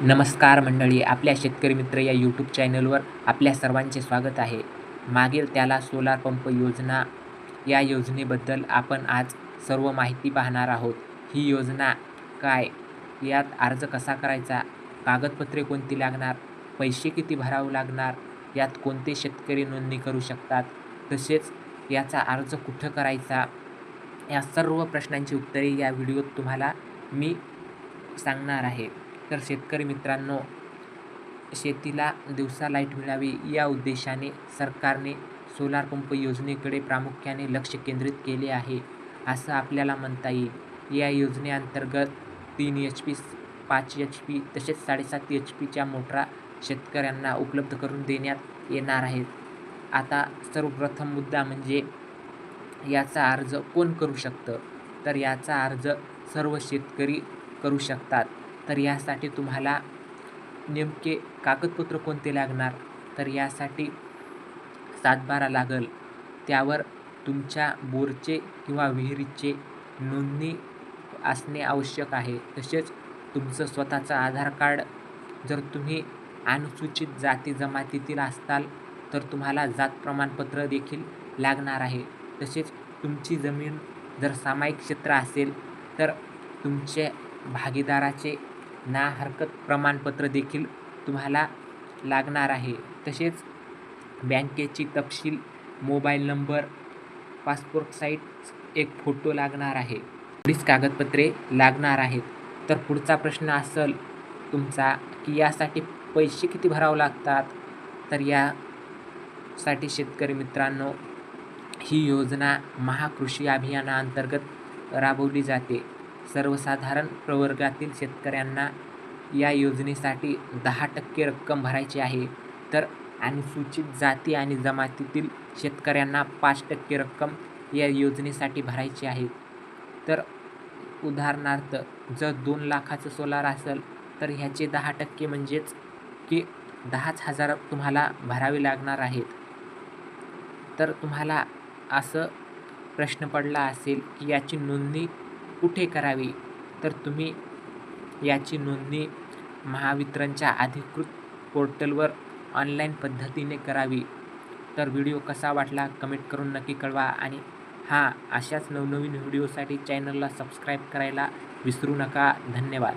नमस्कार मंडळी आपल्या शेतकरी मित्र या यूट्यूब चॅनलवर आपल्या सर्वांचे स्वागत आहे. मागील त्याला सोलार पंप योजना या योजनेबद्दल आपण आज सर्व माहिती पाहणार आहोत. ही योजना काय? यात अर्ज कसा करायचा? कागदपत्रे कोणती लागणार? पैसे किती भरावे लागणार? यात कोणते शेतकरी नोंदणी करू शकतात? तसेच याचा अर्ज कुठं करायचा? या सर्व प्रश्नांची उत्तरे या व्हिडिओत तुम्हाला मी सांगणार आहे. तर शेतकरी मित्रांनो शेतीला दिवसा लाइट मिळावी या उद्देशाने सरकारने सोलार पंप योजनेकडे प्रामुख्याने लक्ष केंद्रित केले आहे असं आपल्याला म्हणता येईल. या योजनेअंतर्गत तीन एच पी पाच एच पी तसेच साडेसात एच पीच्या मोटरा शेतकऱ्यांना उपलब्ध करून देण्यात येणार आहेत. आता सर्वप्रथम मुद्दा म्हणजे याचा अर्ज कोण करू शकतं? तर याचा अर्ज सर्व शेतकरी करू शकतात. तर यासाठी तुम्हाला नेमके कागदपत्र कोणते लागणार? तर यासाठी सातबारा लागल. त्यावर तुमच्या बोरचे किंवा विहिरीचे नोंदणी असणे आवश्यक आहे. तसेच तुमचं स्वतःचं आधार कार्ड जर तुम्ही अनुसूचित जाती जमातीतील असताल तर तुम्हाला जात प्रमाणपत्र देखील लागणार आहे. तसेच तुमची जमीन जर सामायिक क्षेत्र असेल तर तुमचे भागीदाराचे ना हरकत प्रमाणपत्र देखील तुम्हाला लागणार आहे. तसेच बँकेची तपशील मोबाईल नंबर पासपोर्ट साईट एक फोटो लागणार आहे. एवढीच कागदपत्रे लागणार आहेत. तर पुढचा प्रश्न असेल तुमचा की यासाठी पैसे किती भरावे लागतात? तर यासाठी शेतकरी मित्रांनो ही योजना महाकृषी अभियानाअंतर्गत राबवली जाते. सर्वसाधारण प्रवर्गातील शेतकऱ्यांना या योजनेसाठी दहा टक्के रक्कम भरायची आहे. तर अनुसूचित जाती आणि जमातीतील शेतकऱ्यांना पाच टक्के रक्कम या योजनेसाठी भरायची आहे. तर उदाहरणार्थ जर दोन लाखाचं सोलार असेल तर ह्याचे दहा टक्के म्हणजेच की दहाच हजार तुम्हाला भरावे लागणार आहेत. तर तुम्हाला असं प्रश्न पडला असेल की याची नोंदणी कुठे करावी? तर तुम्ही याची नोंदणी महावितरणच्या अधिकृत पोर्टलवर ऑनलाईन पद्धतीने करावी. तर व्हिडिओ कसा वाटला कमेंट करून नक्की कळवा आणि हां अशाच नवनवीन व्हिडिओसाठी चॅनलला सबस्क्राईब करायला विसरू नका. धन्यवाद.